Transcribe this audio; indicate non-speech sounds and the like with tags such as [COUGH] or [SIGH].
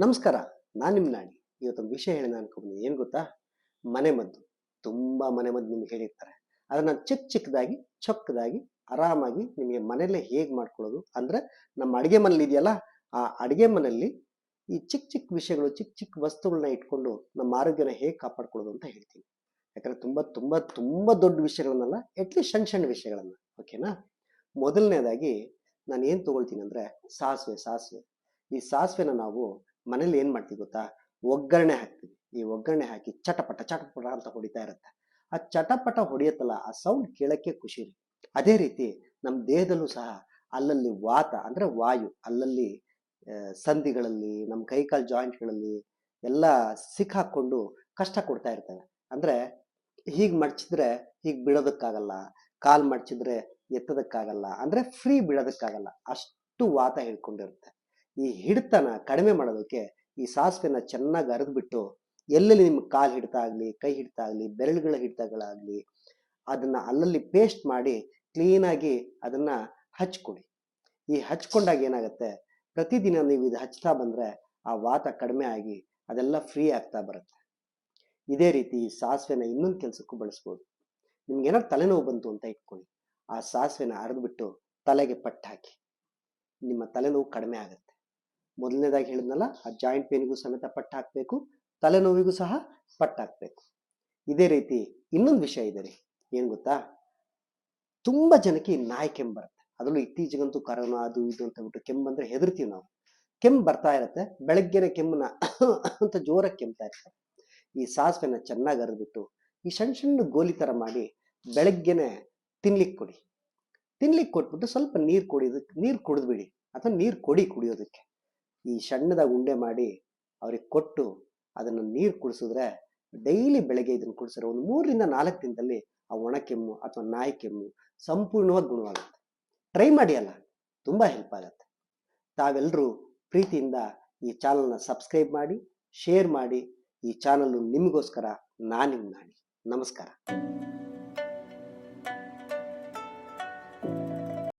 ನಮಸ್ಕಾರ, ನಾನು ನಿಮ್ಮ ನಾಡಿ ಇವತ್ತೊಂದು ವಿಷಯ ಹೇಳೋಣ ಅನ್ಕೊಂಡ್ಬಂದಿನಿ. ಏನು ಗೊತ್ತಾ? ಮನೆ ಮದ್ದು. ತುಂಬಾ ಮನೆ ಮದ್ದು ನಿಮ್ಗೆ ಹೇಳಿರ್ತಾರೆ. ಅದನ್ನ ಚಿಕ್ಕ ಚಿಕ್ಕದಾಗಿ ಚೊಕ್ಕದಾಗಿ, ಆರಾಮಾಗಿ ನಿಮಗೆ ಮನೆಯಲ್ಲೇ ಹೇಗೆ ಮಾಡ್ಕೊಳ್ಳೋದು? ಅಂದ್ರೆ ನಮ್ಮ ಅಡಿಗೆ ಮನೇಲಿ ಇದೆಯಲ್ಲ, ಆ ಅಡಿಗೆ ಮನೆಯಲ್ಲಿ ಈ ಚಿಕ್ಕ ಚಿಕ್ಕ ವಿಷಯಗಳು ಚಿಕ್ಕ ಚಿಕ್ಕ ವಸ್ತುಗಳನ್ನ ಇಟ್ಕೊಂಡು ನಮ್ಮ ಆರೋಗ್ಯನ ಹೇಗೆ ಕಾಪಾಡ್ಕೊಳ್ಳೋದು ಅಂತ ಹೇಳ್ತೀನಿ. ಯಾಕಂದ್ರೆ ತುಂಬಾ ತುಂಬಾ ತುಂಬಾ ದೊಡ್ಡ ವಿಷಯಗಳನ್ನಲ್ಲ ಎಟ್ಲೀಸ್ಟ್ ಸಣ್ಣ ಸಣ್ಣ ವಿಷಯಗಳನ್ನ. ಓಕೆನಾ ಮೊದಲನೇದಾಗಿ ನಾನು ಏನು ತಗೊಳ್ತೀನಿ ಅಂದ್ರೆ ಸಾಸಿವೆ ಸಾಸಿವೆ. ಈ ಸಾಸಿವೆನ ನಾವು ಮನೇಲಿ ಏನು ಮಾಡ್ತೀವಿ ಗೊತ್ತಾ? ಒಗ್ಗರಣೆ ಹಾಕ್ತೀವಿ. ಈ ಒಗ್ಗರಣೆ ಹಾಕಿ ಚಟಪಟ ಚಟಪಟ ಅಂತ ಹೊಡಿತಾ ಇರುತ್ತೆ. ಆ ಚಟಪಟ ಹೊಡೆಯುತ್ತಲ್ಲ, ಆ ಸೌಂಡ್ ಕೇಳಕ್ಕೆ ಖುಷಿ ರೀ. ಅದೇ ರೀತಿ ನಮ್ಮ ದೇಹದಲ್ಲೂ ಸಹ ಅಲ್ಲಲ್ಲಿ ವಾತ ಅಂದ್ರೆ ವಾಯು, ಅಲ್ಲಲ್ಲಿ ಸಂಧಿಗಳಲ್ಲಿ ನಮ್ಮ ಕೈಕಾಲು ಜಾಯಿಂಟ್ಗಳಲ್ಲಿ ಎಲ್ಲ ಸಿಕ್ಕಾಕೊಂಡು ಕಷ್ಟ ಕೊಡ್ತಾ ಇರ್ತವೆ. ಅಂದ್ರೆ ಹೀಗೆ ಮಡ್ಚಿದ್ರೆ ಹೀಗ್ ಬಿಡೋದಕ್ಕಾಗಲ್ಲ, ಕಾಲು ಮಡ್ಚಿದ್ರೆ ಎತ್ತದಕ್ಕಾಗಲ್ಲ, ಅಂದ್ರೆ ಫ್ರೀ ಬಿಡೋದಕ್ಕಾಗಲ್ಲ, ಅಷ್ಟು ವಾತ ಹಿಡ್ಕೊಂಡಿರುತ್ತೆ ಈ ಹಿಡಿತನ ಕಡಿಮೆ ಮಾಡೋದಕ್ಕೆ ಈ ಸಾಸಿವೆನ ಚೆನ್ನಾಗಿ ಅರೆದ್ಬಿಟ್ಟು ಎಲ್ಲೆಲ್ಲಿ ನಿಮ್ಗೆ ಕಾಲು ಹಿಡಿತ ಆಗಲಿ ಕೈ ಹಿಡಿತ ಆಗಲಿ ಬೆರಳುಗಳ ಹಿಡಿತಗಳಾಗಲಿ, ಅದನ್ನ ಅಲ್ಲಲ್ಲಿ ಪೇಸ್ಟ್ ಮಾಡಿ ಕ್ಲೀನಾಗಿ ಅದನ್ನ ಹಚ್ಕೊಡಿ ಈ ಹಚ್ಕೊಂಡಾಗ ಏನಾಗುತ್ತೆ, ಪ್ರತಿದಿನ ನೀವು ಇದು ಹಚ್ತಾ ಬಂದರೆ ಆ ವಾತ ಕಡಿಮೆ ಆಗಿ ಅದೆಲ್ಲ ಫ್ರೀ ಆಗ್ತಾ ಬರುತ್ತೆ. ಇದೇ ರೀತಿ ಈ ಸಾಸಿವೆನ ಇನ್ನೊಂದು ಕೆಲಸಕ್ಕೂ ಬಳಸ್ಬೋದು. ನಿಮ್ಗೆ ಏನಾದ್ರು ತಲೆನೋವು ಬಂತು ಅಂತ ಇಟ್ಕೊಳ್ಳಿ. ಆ ಸಾಸಿವೆನ ಅರೆದ್ಬಿಟ್ಟು ತಲೆಗೆ ಪಟ್ಟಾಕಿ. ನಿಮ್ಮ ತಲೆನೋವು ಕಡಿಮೆ ಆಗುತ್ತೆ. ಮೊದಲನೇದಾಗಿ ಹೇಳಿದ್ನಲ್ಲ, ಆ ಜಾಯಿಂಟ್ ಪೇನ್ಗೂ ಸಮೇತ ಪಟ್ಟ ಹಾಕಬೇಕು, ತಲೆನೋವಿಗೂ ಸಹ ಪಟ್ಟ ಹಾಕಬೇಕು. ಇದೇ ರೀತಿ ಇನ್ನೊಂದು ವಿಷಯ ಇದೆ ರೀ, ಏನ್ ಗೊತ್ತಾ? ತುಂಬಾ ಜನಕ್ಕೆ ನಾಯಿ ಕೆಮ್ಮು ಬರುತ್ತೆ. ಅದರಲ್ಲೂ ಇತ್ತೀಚೆಗಂತೂ ಕರೋನಾ, ಅದು ಇದು ಅಂತ ಬಿಟ್ಟು ಕೆಮ್ಮು ಬಂದ್ರೆ ಹೆದರ್ತೀವಿ ನಾವು. ಕೆಮ್ಮು ಬರ್ತಾ ಇರುತ್ತೆ, ಬೆಳಗ್ಗೆನೆ ಕೆಮ್ಮನ್ನ [COUGHS] ಅಂತ ಜೋರಾಗಿ ಕೆಮ್ತಾ ಇರ್ತಾರೆ ಈ ಸಾಸಿವೆನ ಚೆನ್ನಾಗಿ ಅರಿದ್ಬಿಟ್ಟು ಈ ಸಣ್ಣ ಸಣ್ಣ ಗೋಲಿ ತರ ಮಾಡಿ ಬೆಳಗ್ಗೆನೆ ತಿನ್ಲಿಕ್ಕೆ ಕೊಡಿ. ತಿನ್ಲಿಕ್ಕೆ ಕೊಟ್ಬಿಟ್ಟು ಸ್ವಲ್ಪ ನೀರು ಕುಡಿಯೋದಕ್ಕೆ ನೀರು ಕುಡಿದ್ಬಿಡಿ, ಅಥವಾ ನೀರು ಕೊಡಿ ಕುಡಿಯೋದಕ್ಕೆ. ಈ ಸಣ್ಣದಾಗಿ ಉಂಡೆ ಮಾಡಿ ಅವ್ರಿಗೆ ಕೊಟ್ಟು ಅದನ್ನು ನೀರು ಕುಡಿಸಿದ್ರೆ ಡೈಲಿ ಬೆಳಗ್ಗೆ ಇದನ್ನು ಕುಡಿಸಿದ್ರೆ ಒಂದು ಮೂರರಿಂದ ನಾಲ್ಕು ದಿನದಲ್ಲಿ ಆ ಒಣ ಕೆಮ್ಮು ಅಥವಾ ನಾಯಿ ಕೆಮ್ಮು ಸಂಪೂರ್ಣವಾಗಿ ಗುಣವಾಗುತ್ತೆ. ಟ್ರೈ ಮಾಡಿ ಅಲ್ಲ, ತುಂಬಾ ಹೆಲ್ಪ್ ಆಗುತ್ತೆ. ತಾವೆಲ್ಲರೂ ಪ್ರೀತಿಯಿಂದ ಈ ಚಾನಲ್ನ ಸಬ್ಸ್ಕ್ರೈಬ್ ಮಾಡಿ ಶೇರ್ ಮಾಡಿ, ಈ ಚಾನಲ್ಲು ನಿಮಗೋಸ್ಕರ ನಾನು. ನಿಮ್ಮ ನಮಸ್ಕಾರ.